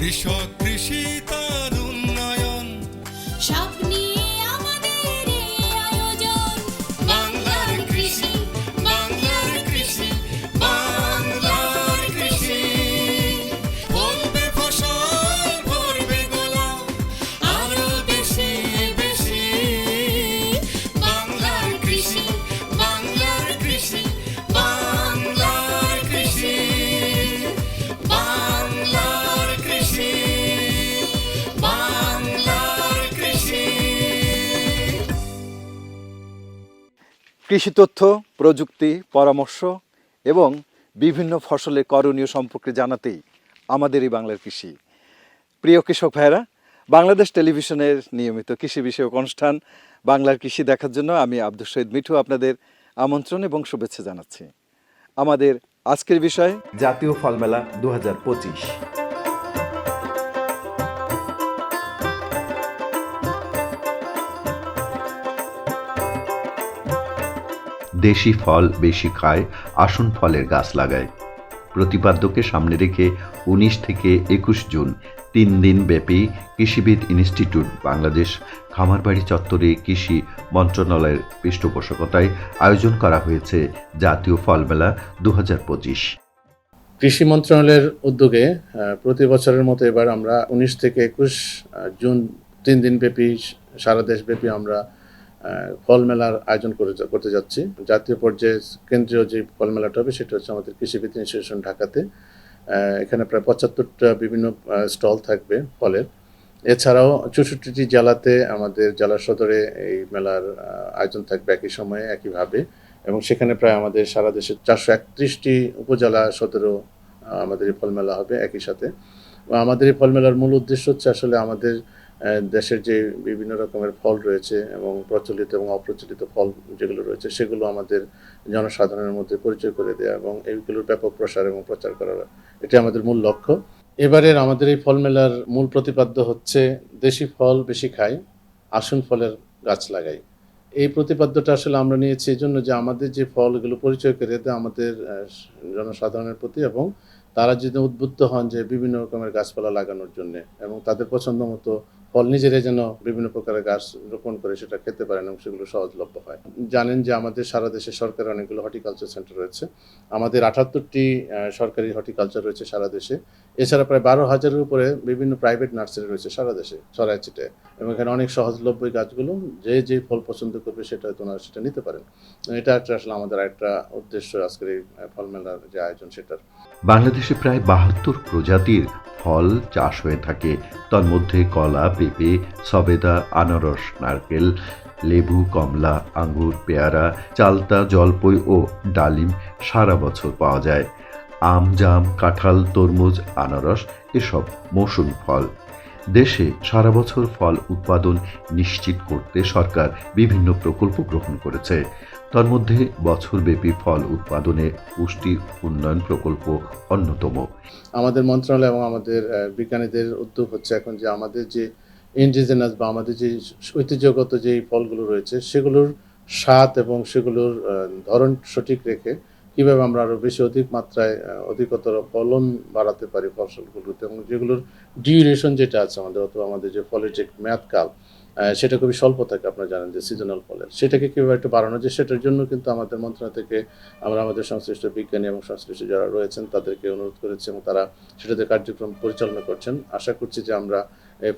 কৃষক কৃষি তার কৃষি তথ্য প্রযুক্তি, পরামর্শ এবং বিভিন্ন ফসলের করণীয় সম্পর্কে জানাতেই আমাদের এই বাংলার কৃষি। প্রিয় কৃষক ভাইরা বাংলাদেশ টেলিভিশনের নিয়মিত কৃষি বিষয়ক অনুষ্ঠান বাংলার কৃষি দেখার জন্য আমি আব্দুল শহীদ মিঠু আপনাদের আমন্ত্রণ এবং শুভেচ্ছা জানাচ্ছি। আমাদের আজকের বিষয়, জাতীয় ফল মেলা দু দেশি ফল বেশি খায়, আসন ফলের গাছ লাগায়। প্রতিপাদ্যকে সামনে রেখে উনিশ থেকে একুশ জুন তিন দিন ব্যাপী কৃষিবিদ ইনস্টিটিউট বাংলাদেশ খামারবাড়ি চত্বরে কৃষি মন্ত্রণালয়ের পৃষ্ঠপোষকতায় আয়োজন করা হয়েছে জাতীয় ফল মেলা দু হাজার পঁচিশ। কৃষি মন্ত্রণালয়ের উদ্যোগে প্রতি বছরের মতো এবার আমরা উনিশ থেকে একুশ জুন তিন দিন ব্যাপী, সারা দেশব্যাপী আমরা আহ, ফল মেলার আয়োজন করে করতে যাচ্ছি। জাতীয় পর্যায়ে কেন্দ্রীয় যে ফলমেলাটা হবে সেটা হচ্ছে আমাদের কৃষিবিদ ইনস্টিটিউশন ঢাকাতে। এখানে প্রায় পঁচাত্তরটা বিভিন্ন স্টল থাকবে ফলের এছাড়াও চৌষট্টিটি জেলাতে আমাদের জেলা সদরে এই মেলার আয়োজন থাকবে একই সময়ে একইভাবে। এবং সেখানে প্রায় আমাদের সারা দেশের চারশো একত্রিশটি উপজেলা সতেরো আমাদের এই ফলমেলা হবে একই সাথে। আমাদের এই ফলমেলার মূল উদ্দেশ্য হচ্ছে আসলে আমাদের দেশের যে বিভিন্ন রকমের ফল রয়েছে এবং প্রচলিত এবং অপ্রচলিত ফল যেগুলো রয়েছে, সেগুলো আমাদের জনসাধারণের মধ্যে পরিচয় করে দেওয়া এবং এইগুলোর ব্যাপক প্রসার এবং প্রচার করা এটি আমাদের মূল লক্ষ্য। এবারের আমাদের এই ফল মেলার মূল প্রতিপাদ্য হচ্ছে, দেশি ফল বেশি খাই, আসন ফলের গাছ লাগাই। এই প্রতিপাদ্যটা আসলে আমরা নিয়েছি এই জন্য যে আমাদের যে ফলগুলো পরিচয় করে দেয় আমাদের জনসাধারণের প্রতি এবং তারা যদি উদ্বুদ্ধ হন যে বিভিন্ন রকমের গাছপালা লাগানোর জন্য এবং তাদের পছন্দ মতো ফল নিজেরাই যেন বিভিন্ন প্রকারের গাছ রোপণ করে সেটা খেতে পারেন এবং সেগুলো সহজলভ্য হয়। জানেন যে আমাদের সারা দেশে সরকারের অনেকগুলো হর্টিকালচার সেন্টার রয়েছে। আমাদের আটাত্তরটি সরকারি হর্টিকালচার রয়েছে সারা দেশে। এছাড়া প্রায় বারো হাজারের উপরে বিভিন্ন প্রাইভেট নার্সারি রয়েছে সারা দেশে ছড়ায় এবং এখানে অনেক সহজলভ্য গাছগুলো, যে যে ফল পছন্দ করবে সেটা হয়তো সেটা নিতে পারেন। এটা একটা আসলে আমাদের একটা উদ্দেশ্য আজকের এই ফল মেলার যে আয়োজন সেটার। বাংলাদেশে প্রায় বাহাত্তর প্রজাতির ফল চাষ হয়ে থাকে। তন্মধ্যে কলা পেঁপে সবেদা, আনারস, নারকেল, লেবু, কমলা, আঙ্গুর, পেয়ারা, চালতা, জলপই ও ডালিম সারা বছর পাওয়া যায়। আম, জাম, কাঁঠাল, তরমুজ, আনারস এসব মৌসুমি ফল। দেশে সারা বছর ফল উৎপাদন নিশ্চিত করতে সরকার বিভিন্ন প্রকল্প গ্রহণ করেছে। তন্মধ্যে বছরব্যাপী ফল উৎপাদনে পুষ্টি উন্নয়ন প্রকল্প অন্যতম। আমাদের মন্ত্রণালয় এবং আমাদের বিজ্ঞানীদের উদ্যোগ হচ্ছে এখন যে আমাদের যে ইন্ডিজিনাস বা আমাদের যে ঐতিহ্যগত যে ফলগুলো রয়েছে, সেগুলোর স্বাদ এবং সেগুলোর ধরন সঠিক রেখে কীভাবে আমরা আরও বেশি অধিক মাত্রায় অধিকতর ফলন বাড়াতে পারি ফসলগুলোতে এবং যেগুলোর ডিউরেশন যেটা আছে আমাদের অথবা আমাদের যে ফলের যে মেয়াদকাল সেটা খুবই স্বল্প থাকে, আপনারা জানেন যে সিজনাল ফলের। সেটাকে কীভাবে একটু বাড়ানো যায়, সেটার জন্য কিন্তু আমাদের মন্ত্রণালয় থেকে আমরা আমাদের সংশ্লিষ্ট বিজ্ঞানী এবং সংশ্লিষ্ট যারা রয়েছেন তাদেরকে অনুরোধ করেছি এবং তারা সেটাতে কার্যক্রম পরিচালনা করছেন। আশা করছি যে আমরা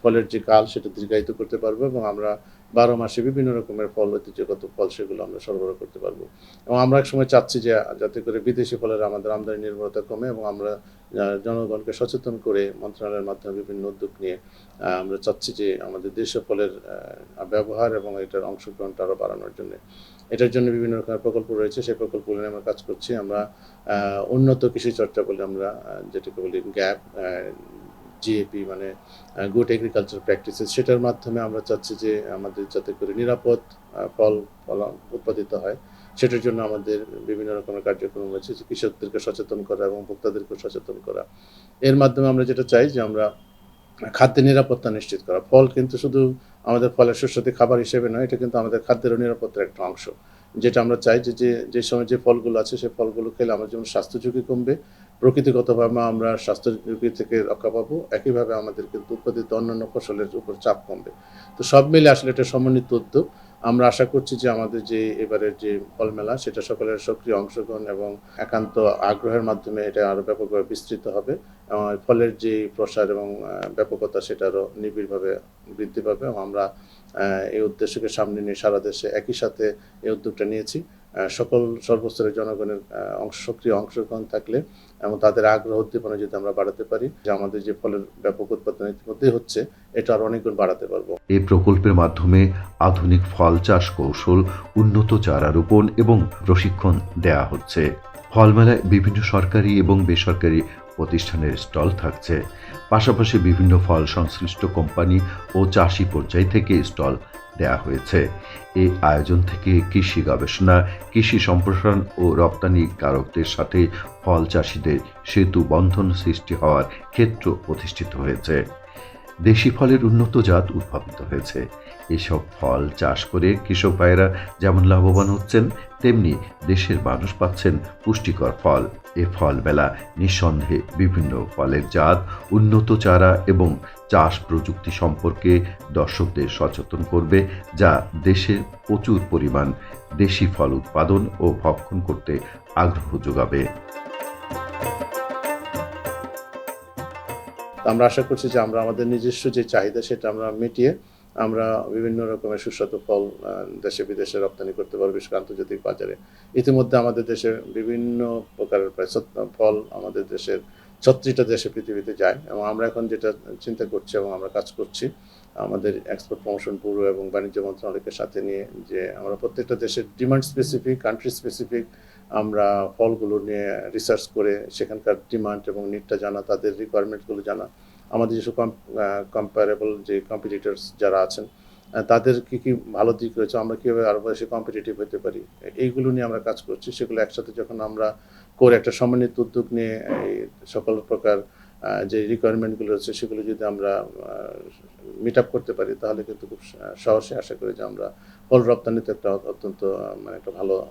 ফলের যে কাল সেটা দীর্ঘায়িত করতে পারব এবং আমরা বারো মাসে বিভিন্ন রকমের ফল, ঐতিহ্যগত ফল সেগুলো আমরা সরবরাহ করতে পারব। এবং আমরা এক সময় চাচ্ছি যে, যাতে করে বিদেশি ফলের আমাদের আমদানি নির্ভরতা কমে এবং আমরা জনগণকে সচেতন করে মন্ত্রণালয়ের মাধ্যমে বিভিন্ন উদ্যোগ নিয়ে আমরা চাচ্ছি যে আমাদের দেশীয় ফলের ব্যবহার এবং এটার অংশগ্রহণটা আরও বাড়ানোর জন্য। এটার জন্য বিভিন্ন রকমের প্রকল্প রয়েছে, সেই প্রকল্পগুলো নিয়ে আমরা কাজ করছি। আমরা উন্নত কৃষি চর্চা বলে আমরা যেটাকে বলি গ্যাপ জিএপি মানে গুড এগ্রিকালচার প্র্যাকটিসেস সেটার মাধ্যমে আমরা চাচ্ছি যে আমাদের যাতে করে নিরাপদ আহ, ফল উৎপাদিত হয়। সেটার জন্য আমাদের বিভিন্ন রকমের কার্যক্রম রয়েছে যে কৃষকদেরকে সচেতন করা এবং ভোক্তাদেরকে সচেতন করা। এর মাধ্যমে আমরা যেটা চাই যে আমরা খাদ্যের নিরাপত্তা নিশ্চিত করা। ফল কিন্তু শুধু আমাদের ফলের সুস্বাদু খাবার হিসেবে নয় এটা কিন্তু আমাদের খাদ্যের নিরাপত্তার একটা অংশ। যেটা আমরা চাই যে যে সময় যে ফলগুলো আছে সেই ফলগুলো খেলে আমার যেমন স্বাস্থ্য ঝুঁকি কমবে প্রকৃতিগতভাবে আমরা স্বাস্থ্য ঝুঁকি থেকে রক্ষা পাবো, একইভাবে আমাদের কিন্তু উৎপাদিত অন্যান্য ফসলের উপর চাপ কমবে। তো সব মিলে আসলে এটা সমন্বিত উদ্যোগ। আমরা আশা করছি যে আমাদের যে এবারের যে ফল মেলা সেটা সকলের সক্রিয় অংশগ্রহণ এবং একান্ত আগ্রহের মাধ্যমে এটা আরও ব্যাপকভাবে বিস্তৃত হবে। এবং ফলের যে প্রসার এবং ব্যাপকতা, সেটা আরও নিবিড়ভাবে বৃদ্ধি পাবে এবং আমরা এই উদ্দেশ্যকে সামনে নিয়ে সারা দেশে একই সাথে এই উদ্যোগটা নিয়েছি। সকল সর্বস্তরের জনগণের অংশ, সক্রিয় অংশগ্রহণ থাকলে এবং তাদের আগ্রহ উদ্দীপনা যদি আমরা বাড়াতে পারি, যে আমাদের যে ফলের ব্যাপক উৎপাদন ইতিমধ্যে হচ্ছে, এটা আরও অনেক গুণ বাড়াতে পারব। এই প্রকল্পের মাধ্যমে আধুনিক ফল চাষ কৌশল, উন্নত চারা রোপণ এবং প্রশিক্ষণ দেয়া হচ্ছে। ফল মেলায় বিভিন্ন সরকারি এবং বেসরকারি প্রতিষ্ঠানের স্টল থাকছে। পাশাপাশি বিভিন্ন ফল সংশ্লিষ্ট কোম্পানি ও চাষি পর্যায় থেকে স্টল দেয়া হয়েছে। এই আয়োজন থেকে কৃষি গবেষণা, কৃষি সম্প্রসারণ ও রপ্তানি কারকদের সাথে ফল চাষিদের সেতু বন্ধন সৃষ্টি হওয়ার ক্ষেত্র প্রতিষ্ঠিত হয়েছে। দেশি ফলের উন্নত জাত উদ্ভাবিত হয়েছে। এসব ফল চাষ করে কৃষক ভাইয়েরা যেমন লাভবান হচ্ছেন, তেমনি দেশের মানুষ পাচ্ছেন পুষ্টিকর ফল। এ ফল মেলা নিঃসন্দেহে বিভিন্ন ফলের জাত, উন্নত চারা এবং চাষ প্রযুক্তি সম্পর্কে দর্শকদের সচেতন করবে, যা দেশে প্রচুর পরিমাণ দেশি ফল উৎপাদন ও ভক্ষণ করতে আগ্রহ যোগাবে। আমরা আশা করছি যে আমরা আমাদের নিজস্ব যে চাহিদা সেটা আমরা মিটিয়ে আমরা বিভিন্ন রকমের সুস্বাদু ফল দেশে, বিদেশে রপ্তানি করতে পারব বিশেষ আন্তর্জাতিক বাজারে। ইতিমধ্যে আমাদের দেশে বিভিন্ন প্রকারের প্রায় ফল আমাদের দেশের ছত্রিশটা দেশে পৃথিবীতে যায় এবং আমরা এখন যেটা চিন্তা করছি এবং আমরা কাজ করছি, আমাদের এক্সপোর্ট প্রমোশন ব্যুরো এবং বাণিজ্য মন্ত্রণালয়কে সাথে নিয়ে যে আমরা প্রত্যেকটা দেশের ডিমান্ড স্পেসিফিক কান্ট্রি স্পেসিফিক আমরা ফলগুলো নিয়ে রিসার্চ করে সেখানকার ডিমান্ড এবং নিডটা জানা, তাদের রিকোয়ারমেন্টগুলো জানা, আমাদের যেসব কম্পারেবল যে কম্পিটিটর্স যারা আছেন তাদের কি কি ভালো দিক রয়েছে, আমরা কীভাবে আরও বেশি কম্পিটিটিভ হতে পারি, এইগুলো নিয়ে আমরা কাজ করছি, সেগুলো একসাথে যখন আমরা করে একটা সমন্বিত উদ্যোগ নিয়ে, এই সকল প্রকার যে রিকোয়ারমেন্টগুলো রয়েছে, সেগুলো যদি আমরা মিট আপ করতে পারি, তাহলে কিন্তু খুব সহজে আশা করি যে আমরা ফল রপ্তানিতে একটা অত্যন্ত মানে একটা ভালো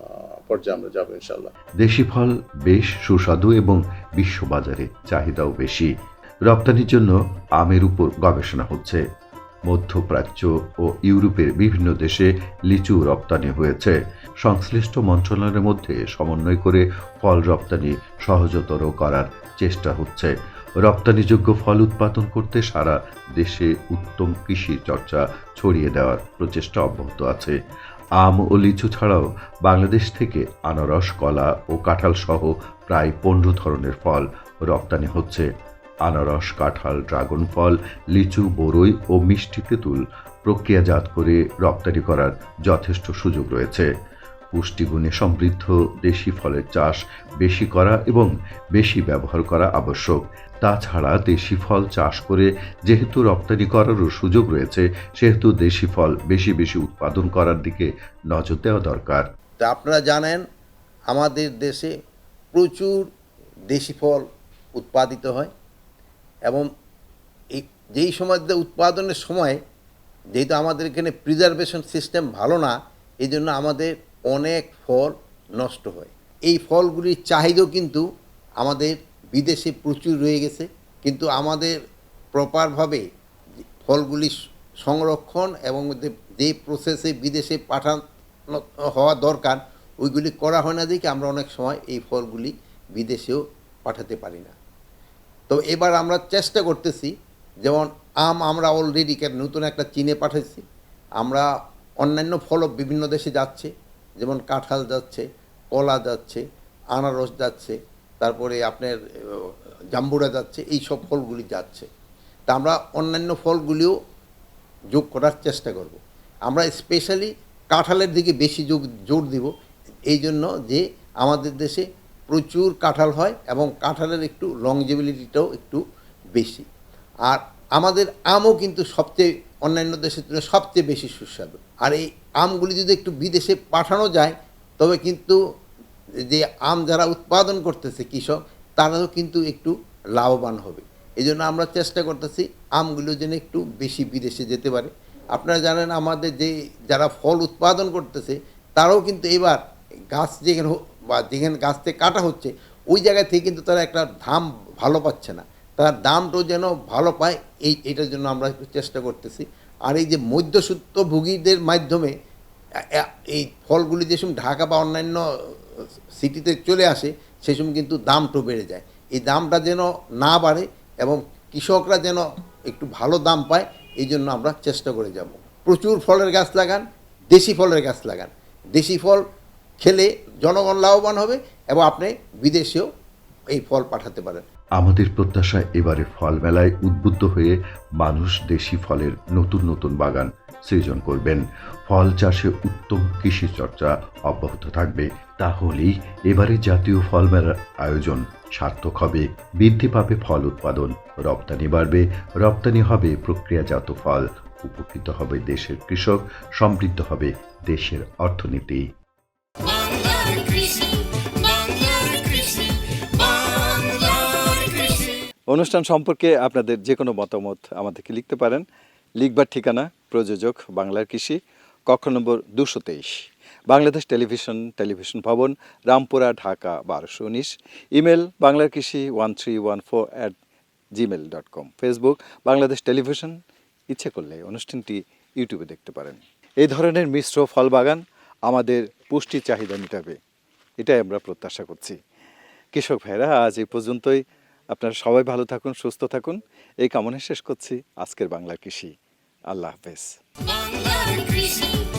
পর্যায়ে আমরা যাব ইনশাল্লাহ দেশি ফল বেশ সুস্বাদু এবং বিশ্ববাজারে চাহিদাও বেশি। রপ্তানির জন্য আমের উপর গবেষণা হচ্ছে। মধ্যপ্রাচ্য ও ইউরোপের বিভিন্ন দেশে লিচু রপ্তানি হয়েছে। সংশ্লিষ্ট মন্ত্রণালয়ের মধ্যে সমন্বয় করে ফল রপ্তানি সহজতর করার চেষ্টা হচ্ছে। রপ্তানিযোগ্য ফল উৎপাদন করতে সারা দেশে উত্তম কৃষি চর্চা ছড়িয়ে দেওয়ার প্রচেষ্টা অব্যাহত আছে। আম ও লিচু ছাড়াও বাংলাদেশ থেকে আনারস, কলা ও কাঁঠাল সহ প্রায় পনেরো ধরনের ফল রপ্তানি হচ্ছে। আনারস, কাঁঠাল, ড্রাগন ফল, লিচু, বরই ও মিষ্টি তেঁতুল প্রক্রিয়াজাত করে রপ্তানি করার যথেষ্ট সুযোগ রয়েছে। পুষ্টিগুণে সমৃদ্ধ দেশি ফলের চাষ বেশি করা এবং বেশি ব্যবহার করা আবশ্যক। তাছাড়া দেশি ফল চাষ করে যেহেতু রপ্তানি করারও সুযোগ রয়েছে, সেহেতু দেশি ফল বেশি বেশি উৎপাদন করার দিকে নজর দেওয়া দরকার। আপনারা জানেন, আমাদের দেশে প্রচুর দেশি ফল উৎপাদিত হয় এবং এই যেই সময় উৎপাদনের সময় যেহেতু আমাদের এখানে প্রিজার্ভেশন সিস্টেম ভালো না, এই জন্য আমাদের অনেক ফল নষ্ট হয়। এই ফলগুলির চাহিদাও কিন্তু আমাদের বিদেশে প্রচুর রয়ে গেছে। কিন্তু আমাদের প্রপারভাবে ফলগুলি সংরক্ষণ এবং যে- প্রসেসে বিদেশে পাঠানো হওয়া দরকার, ওইগুলি করা হয় না দেখে আমরা অনেক সময় এই ফলগুলি বিদেশেও পাঠাতে পারি না। তো এবার আমরা চেষ্টা করতেছি, যেমন আম আমরা অলরেডি নতুন একটা চীনে পাঠাচ্ছি আমরা অন্যান্য ফলও বিভিন্ন দেশে যাচ্ছে। যেমন কাঁঠাল যাচ্ছে, কলা যাচ্ছে, আনারস যাচ্ছে, তারপরে আপনার জাম্বুরা যাচ্ছে, এই সব ফলগুলি যাচ্ছে। তা আমরা অন্যান্য ফলগুলিও যোগ করার চেষ্টা করব। আমরা স্পেশালি কাঁঠালের দিকে বেশি যোগ, জোর দিব, এই জন্য যে আমাদের দেশে প্রচুর কাঁঠাল হয় এবং কাঁঠালের একটু লংজেবিলিটিটাও একটু বেশি। আর আমাদের আমও কিন্তু সবচেয়ে, অন্যান্য দেশের তুলনায় সবচেয়ে বেশি সুস্বাদু। আর এই আমগুলি যদি একটু বিদেশে পাঠানো যায়, তবে কিন্তু যে আম যারা উৎপাদন করতেছে কৃষক, তারাও কিন্তু একটু লাভবান হবে। এই জন্য আমরা চেষ্টা করতেছি আমগুলো যেন একটু বেশি বিদেশে যেতে পারে। আপনারা জানেন আমাদের যে যারা ফল উৎপাদন করতেছে, তারাও কিন্তু এবার গাছ যেখানে বা যেখানে গাছ থেকে কাটা হচ্ছে, ওই জায়গা থেকে কিন্তু তারা একটা দাম ভালো পাচ্ছে না। তার দামটাও যেন ভালো পায়, এই, এটার জন্য আমরা একটু চেষ্টা করতেছি। আর এই যে মধ্যসূত্রভোগীদের মাধ্যমে এই ফলগুলি যে সময় ঢাকা বা অন্যান্য সিটিতে চলে আসে, সে সময় কিন্তু দামটা বেড়ে যায়। এই দামটা যেন না বাড়ে এবং কৃষকরা যেন একটু ভালো দাম পায়, এই জন্য আমরা চেষ্টা করে যাব। প্রচুর ফলের গাছ লাগান, দেশি ফলের গাছ লাগান। দেশি ফল খেলে জনগণ লাভবান হবে এবং আপনি বিদেশেও এই ফল পাঠাতে পারেন। আমাদের প্রত্যাশা এবারে ফল মেলায় উদ্বুদ্ধ হয়ে মানুষ দেশি ফলের নতুন নতুন বাগান সৃজন করবেন। ফল চাষে উত্তম কৃষি চর্চা অব্যাহত থাকবে। তাহলেই এবারে জাতীয় ফল মেলার আয়োজন সার্থক হবে। বৃদ্ধি পাবে ফল উৎপাদন, রপ্তানি বাড়বে। রপ্তানি হবে প্রক্রিয়াজাত ফল, উপকৃত হবে দেশের কৃষক, সমৃদ্ধ হবে দেশের অর্থনীতি। অনুষ্ঠান সম্পর্কে আপনাদের যে কোনো মতামত আমাদেরকে লিখতে পারেন। লিখবার ঠিকানা প্রযোজক বাংলার কৃষি, কক্ষ নম্বর দুশো তেইশ, বাংলাদেশ টেলিভিশন টেলিভিশন ভবন, রামপুরা, ঢাকা, বারোশো উনিশ। ইমেল বাংলার কৃষি one three one four at Gmail dot com. Facebook, Bangladesh television. ইচ্ছে করলে অনুষ্ঠানটি ইউটিউবে দেখতে পারেন। এই ধরনের মিশ্র ফল বাগান আমাদের পুষ্টির চাহিদা মেটাবে। এটাই আমরা প্রত্যাশা করছি। কৃষক ভাইরা, আজ এই পর্যন্তই। আপনারা সবাই ভালো থাকুন, সুস্থ থাকুন। এই কামনা শেষ করছি আজকের বাংলা কৃষি। আল্লাহ হাফেজ। কৃষি।